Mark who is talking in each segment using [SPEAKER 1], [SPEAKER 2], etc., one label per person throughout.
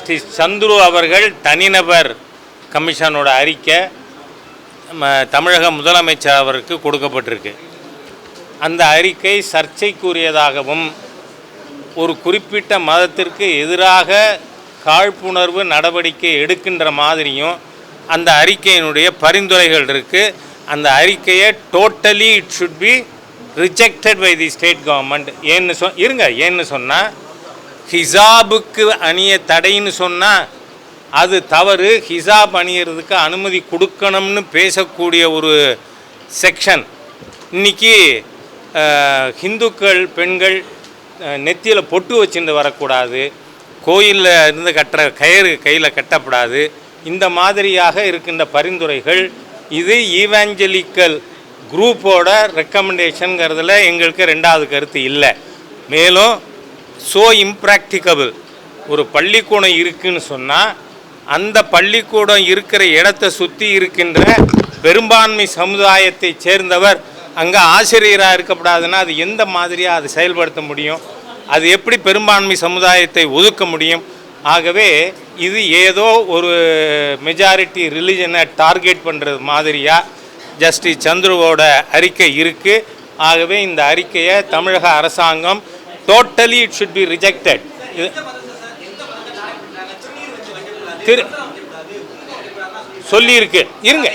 [SPEAKER 1] Justice Chandru அவர்கள் தனிநபர் கமிஷனோட அறிக்கை தமிழக முதலமைச்சர் அவருக்கு கொடுக்கப்பட்டிருக்கு. அந்த அறிக்கை சர்ச்சைக்குரியதாகவும் ஒரு குறிப்பிட்ட மதத்திற்கு எதிராக காழ்ப்புணர்வு நடவடிக்கை எடுக்கின்ற மாதிரியும் அந்த அறிக்கையினுடைய பரிந்துரைகள் இருக்குது அந்த அறிக்கையை totally it should be rejected by the state government ஏன்னு சொ இருங்க ஏன்னு சொன்னால் ஹிசாபுக்கு அணிய தடைன்னு சொன்னால் அது தவறு. ஹிசாப் அணியறதுக்கு அனுமதி கொடுக்கணும்னு பேசக்கூடிய ஒரு செக்ஷன். இன்னைக்கு ஹிந்துக்கள் பெண்கள் நெத்தியில் பொட்டு வச்சுட்டு வரக்கூடாது. கோயிலில் இருந்து கட்டுற கயிறு கையில் கட்டப்படாது. இந்த மாதிரியாக இருக்கின்ற பரிந்துரைகள். இது ஈவாஞ்சலிக்கல் குரூப்போட ரெக்கமெண்டேஷனுங்கிறதுல எங்களுக்கு ரெண்டாவது கருத்து இல்லை. மேலும் ஸோ இம்ப்ராக்டிகபிள் ஒரு பள்ளிக்கூடம் இருக்குன்னு சொன்னால் அந்த பள்ளிக்கூடம் இருக்கிற இடத்தை சுற்றி இருக்கின்ற பெரும்பான்மை சமுதாயத்தை சேர்ந்தவர் அங்கே ஆசிரியராக இருக்கக்கூடாதுன்னா அது எந்த மாதிரியாக அது செயல்படுத்த முடியும்? அது எப்படி பெரும்பான்மை சமுதாயத்தை ஒதுக்க முடியும்? ஆகவே இது ஏதோ ஒரு மெஜாரிட்டி ரிலிஜனை டார்கெட் பண்ணுறது மாதிரியாக ஜஸ்டிஸ் சந்துருவோட அறிக்கை இருக்குது ஆகவே இந்த அறிக்கையை தமிழக அரசாங்கம் totally it should be rejected திரு சொல்லியிருக்கு. இருங்க.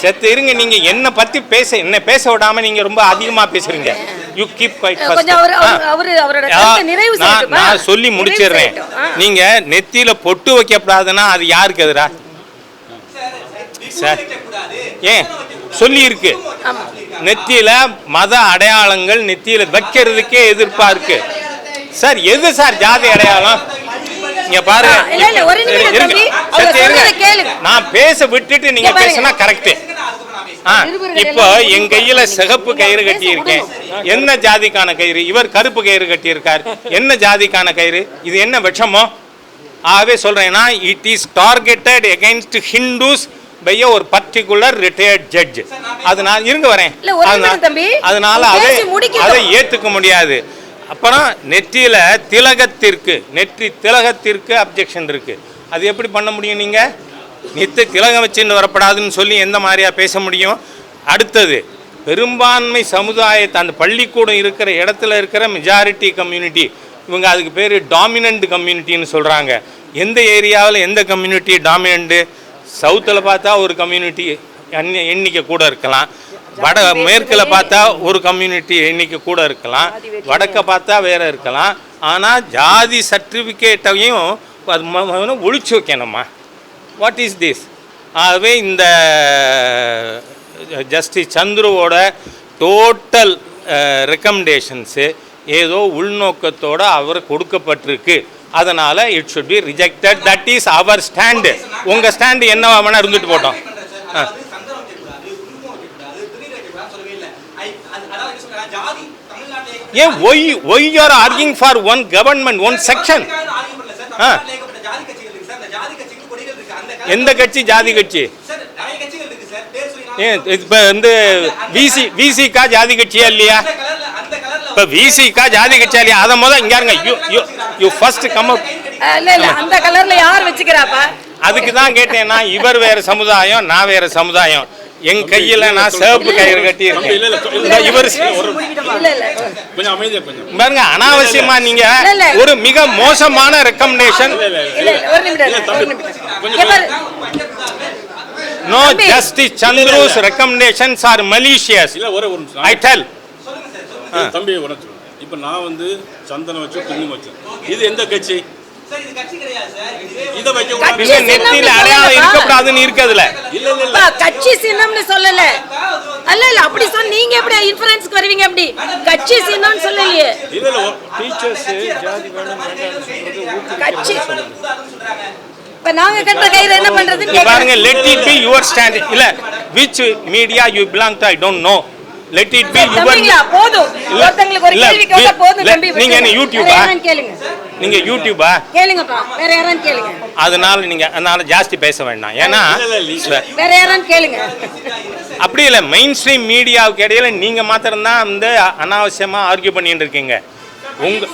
[SPEAKER 1] செத்து இருங்க. நீங்க என்ன பத்தி பேச என்ன பேச விடாம நீங்க ரொம்ப அதிகமா பேசுறீங்க. யூ கீப் நான் சொல்லி முடிச்சிடுறேன். நீங்க நெத்தியில பொட்டு வைக்கப்படாதுன்னா அது யாருக்கு எதிரா? சார். ஏன்? சொல்லி இருக்கு
[SPEAKER 2] ஆமா.
[SPEAKER 1] நெத்தியில மத அடையாளங்கள் நெத்தியில வைக்கிறதுக்கே எதிர்ப்பா இருக்கு. சார் எது சார் ஜாதி அடையாளம்? இங்க பாருங்க. நான் பேச விட்டுட்டு நீங்க. பேசினா கரெக்ட் இப்போ என் கையில சிகப்பு கயிறு கட்டி இருக்கேன். என்ன ஜாதிக்கான கயிறு? இவர் கருப்பு கயிறு கட்டி இருக்கார் என்ன ஜாதிக்கான கயிறு? இது என்ன விஷமோ? ஆகவே சொல்றேன்னா it is targeted against Hindus by ஒரு பர்டிகுலர் ரிட்டையர்ட் ஜட்ஜ் அதனால இருங்க வரேன்.
[SPEAKER 2] இல்ல, ஒரு
[SPEAKER 1] அதனால-
[SPEAKER 2] நிமிடம் தம்பி.
[SPEAKER 1] அதனால அதை. அதை ஏத்துக்க முடியாது. அப்புறம் நெற்றியில திலகத்திற்கு நெற்றி திலகத்திற்கு அப்ஜெக்ஷன் இருக்கு. அது எப்படி பண்ண முடியும் நீங்க? நெத்து திலகம் வச்சுன்னு வரப்படாதுன்னு சொல்லி எந்த மாதிரியா பேச முடியும்? அடுத்தது பெரும்பான்மை சமுதாயத்தை அந்த பள்ளிக்கூடம் இருக்கிற இடத்துல இருக்கிற மெஜாரிட்டி கம்யூனிட்டி இவங்க அதுக்கு பேர் டாமினண்ட் கம்யூனிட்டின்னு சொல்கிறாங்க எந்த ஏரியாவில் எந்த கம்யூனிட்டி டாமினண்ட்டு சவுத்தில் பார்த்தா ஒரு கம்யூனிட்டி எண்ணிக்கை கூட இருக்கலாம். வட மேற்கில் பார்த்தா ஒரு கம்யூனிட்டி எண்ணிக்கை கூட இருக்கலாம். வடக்க பார்த்தா வேற இருக்கலாம். ஆனால் ஜாதி சர்டிஃபிகேட்டையும் அது ஒழிச்சு வைக்கணுமா? வாட் இஸ் திஸ் ஆகவே இந்த ஜஸ்டிஸ் சந்துருவோட டோட்டல் ரெக்கமெண்டேஷன்ஸு ஏதோ உள்நோக்கத்தோட அவர் கொடுக்கப்பட்டிருக்கு. அதனால் it should be rejected that is our stand உங்கள் ஸ்டாண்டு என்னவா வேணால் இருந்துட்டு போட்டோம். ஆ. ஏன் why why are arguing for one government one section ஆ. எந்த கட்சி? ஜாதி கட்சி. ஏன் இப்போ வந்து விசி விசிக்கா ஜாதி கட்சியா இல்லையா? இப்போ விசிக்கா ஜாதி கட்சியா இல்லையா அதை முதல் இங்க இருங்க. You you you first come up
[SPEAKER 2] இல்ல இல்ல அந்த கலர்ல யார் வச்சுக்கிறாப்பா?
[SPEAKER 1] அதுக்கு தான் கேட்டேன்னா இவர் வேற சமுதாயம் நான் வேற சமுதாயம். என் கையில நான் சிவப்பு கயிறு கட்டி இருக்கேன் இவர்
[SPEAKER 2] இல்ல இல்ல.
[SPEAKER 3] கொஞ்சம் அமைதியா கொஞ்சம்
[SPEAKER 1] பாருங்க அனாவசியமா நீங்க. ஒரு மிக மோசமான recommendation. No. Justice Chandru's recommendations are malicious I tell
[SPEAKER 3] இல்ல, தம்பி உனக்கு இப்ப நான் வந்து சந்தனம் வச்சு குங்குமம் வச்சேன். இது எந்த கட்சி? இத வைக்க
[SPEAKER 1] நெத்தியில அடையாளம் இருக்கக்கூடாதுன்னு இருக்குதுல
[SPEAKER 3] இல்ல இல்ல இல்ல.
[SPEAKER 2] அப்பா, கட்சி சின்னம்னு சொல்லல. அல்ல இல்ல அப்படி சொன்ன நீங்க எப்படி இன்ஃபரன்ஸ்க்கு வருவீங்க அப்படி? கட்சி சின்னம்னு சொல்லலையே.
[SPEAKER 3] இல்ல இல்ல
[SPEAKER 1] டீச்சர்ஸ் ஜாதி வேணும் வேண்டாம்னு
[SPEAKER 2] கட்சி. இப்ப நாங்க கட்டுற கயிறு என்ன பண்றதுன்னு
[SPEAKER 1] பாருங்க. Let it be your stand இல்ல media you belong to I don't know let it be
[SPEAKER 2] தம்பிங்களா போதும்.
[SPEAKER 1] இல்ல,
[SPEAKER 2] ஒருத்தங்களுக்கு ஒரு
[SPEAKER 1] இல்ல,
[SPEAKER 2] கேள்வி கேட்டா போதும்
[SPEAKER 1] இல்ல,
[SPEAKER 2] தம்பி
[SPEAKER 1] நீங்க என்ன. யூடியூபா?
[SPEAKER 2] கேளுங்க.
[SPEAKER 1] நீங்க யூடியூபா
[SPEAKER 2] கேளுங்கப்பா வேற யாரான்னு கேளுங்க.
[SPEAKER 1] அதனால நீங்க அதனால ஜாஸ்தி பேச வேண்டாம். ஏன்னா.
[SPEAKER 2] வேற யாரான்னு கேளுங்க.
[SPEAKER 1] அப்படி இல்லை மெயின் ஸ்ட்ரீம் மீடியாவுக்கு இடையில நீங்க மாத்திரம்தான் வந்து அனாவசியமா ஆர்கியூ பண்ணிட்டு இருக்கீங்க. உங்க.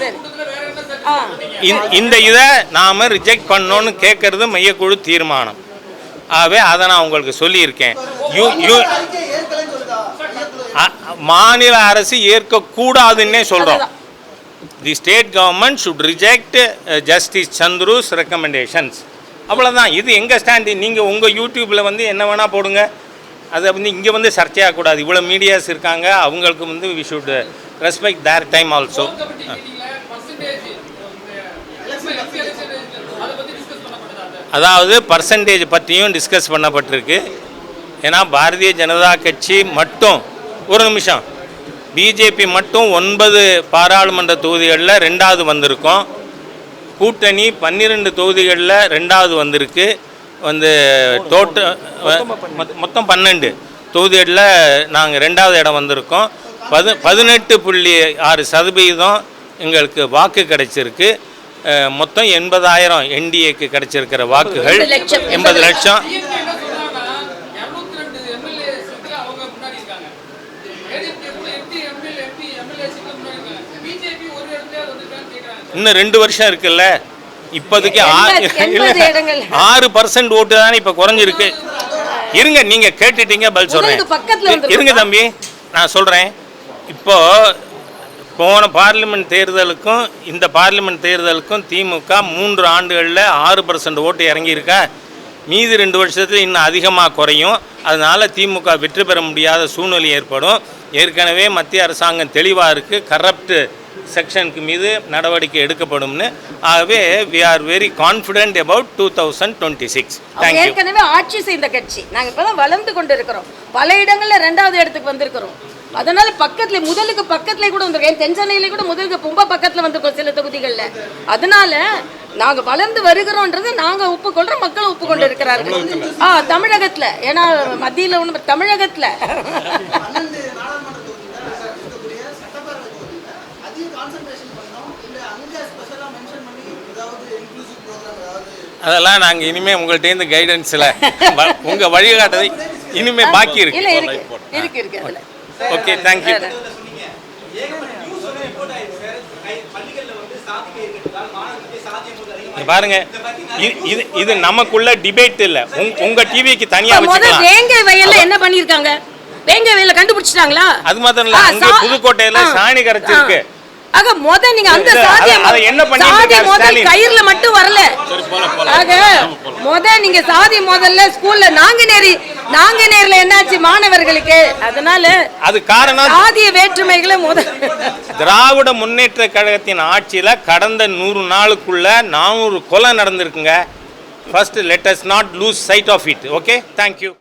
[SPEAKER 1] இந்த- இதை நாம் ரிஜெக்ட் பண்ணோன்னு கேட்கறது மையக்குழு தீர்மானம். ஆகவே அதை நான் உங்களுக்கு சொல்லியிருக்கேன். யூ யூ மாநில அரசு ஏற்கக்கூடாதுன்னே சொல்கிறோம். The state government should reject Justice Chandru's recommendations அவ்வளோதான் இது எங்கள் ஸ்டாண்டு நீங்கள் உங்கள் யூடியூப்பில் வந்து என்ன வேணால் போடுங்க. அதை வந்து இங்கே வந்து சர்ச்சையாகக்கூடாது. இவ்வளோ மீடியாஸ் இருக்காங்க. அவங்களுக்கு வந்து we should respect their time also அதாவது பர்சன்டேஜ் பற்றியும் டிஸ்கஸ் பண்ணப்பட்டிருக்கு. ஏன்னா பாரதிய ஜனதா கட்சி மட்டும் ஒரு நிமிஷம். பிஜேபி மட்டும் ஒன்பது பாராளுமன்ற தொகுதிகளில் ரெண்டாவது வந்திருக்கோம். கூட்டணி பன்னிரெண்டு தொகுதிகளில் ரெண்டாவது வந்திருக்கு. வந்து டோட்டல் மொத்தம் பன்னெண்டு தொகுதிகளில் நாங்கள் ரெண்டாவது இடம் வந்திருக்கோம். பது பதினெட்டு புள்ளி ஆறு சதவீதம் எங்களுக்கு வாக்கு கிடைச்சிருக்கு. மொத்தம் எண்பதாயிரம் என்டிஏக்கு கிடைச்சிருக்கிற வாக்குகள்.
[SPEAKER 2] எண்பது லட்சம்,
[SPEAKER 1] எண்பது லட்சம் இன்னும் ரெண்டு வருஷம் இருக்குல்ல? இப்போதைக்கு. ஆறு பர்சன்ட் ஓட்டு தானே இப்போ குறைஞ்சிருக்கு. இருங்க நீங்க கேட்டுட்டீங்க பதில் சொல்றேன். இருங்க தம்பி நான் சொல்றேன். இப்போ போன பார்லிமெண்ட் தேர்தலுக்கும் இந்த பார்லிமெண்ட் தேர்தலுக்கும் திமுக மூன்று ஆண்டுகளில் ஆறு பர்சன்ட் ஓட்டு இறங்கியிருக்கா? மீதி ரெண்டு வருஷத்தில் இன்னும் அதிகமாக குறையும். அதனால் திமுக வெற்றி பெற முடியாத சூழ்நிலை ஏற்படும். ஏற்கனவே மத்திய அரசாங்கம் தெளிவாக இருக்குது கரப்ட் செக்ஷனுக்கு மீது நடவடிக்கை எடுக்கப்படும்னு. ஆகவே we are very confident about two thousand twenty six
[SPEAKER 2] ஏற்கனவே ஆட்சி செய்த கட்சி. நாங்கள் இப்போ தான் வளர்ந்து கொண்டு இருக்கிறோம் பல இடங்களில் ரெண்டாவது இடத்துக்கு வந்திருக்கிறோம். அதனால பக்கத்துல முதலுக்கு பக்கத்துல கூட வந்திருக்கோம் தென் சென்னையில கூட முதலுக்கு ரொம்ப பக்கத்துல வந்திருக்கோம் சில தொகுதிகள்ல. அதனால நாங்க வளர்ந்து வருகிறோம்ன்றது நாங்க ஒப்புக்கொள்றோம் மக்கள் ஒப்புக்கொண்டு இருக்கிறார்கள். ஆ தமிழகத்துல. ஏன்னா மத்தியில ஒண்ணு தமிழகத்துல.
[SPEAKER 1] அதெல்லாம் நாங்கள் இனிமேல் உங்கள்கிட்டேருந்து கைடன்ஸில் உங்கள் வழிகாட்டுதை இனிமேல் பாக்கி இருக்கு.
[SPEAKER 2] இருக்கு. இருக்கு இருக்கு. அதுல.
[SPEAKER 1] ஓகே தேங்க்யூ பாருங்க இது இது நமக்குள்ள டிபேட் இல்லை. உங் உங்கள் டிவிக்கு தனியாக
[SPEAKER 2] முத
[SPEAKER 1] வச்சுக்கலாம்.
[SPEAKER 2] வேங்கை வயல்ல என்ன பண்ணிருக்காங்க? வேங்கை வயல்ல கண்டுபிடிச்சிட்டாங்களா?
[SPEAKER 1] அது மாத்திரம் இல்ல, புதுக்கோட்டையில சாணி கரைச்சிருக்கு.
[SPEAKER 2] ஆக முத நீங்க அந்த சாதிய சாதி முதல்? கயிறுல மட்டும் வரல. ஆக முத நீங்க சாதி முதல்ல ஸ்கூல்ல நாங்குநேரி நாங்குநேர்ல என்னாச்சு மாணவர்களுக்கு? அதனால
[SPEAKER 1] அது காரணம்
[SPEAKER 2] சாதிய வேற்றுமைகளை முத
[SPEAKER 1] திராவிட முன்னேற்ற கழகத்தின் ஆட்சியில் கடந்த நூறு நாளுக்குள்ள நானூறு கொலை நடந்திருக்குங்க. First let us not lose sight of it okay thank you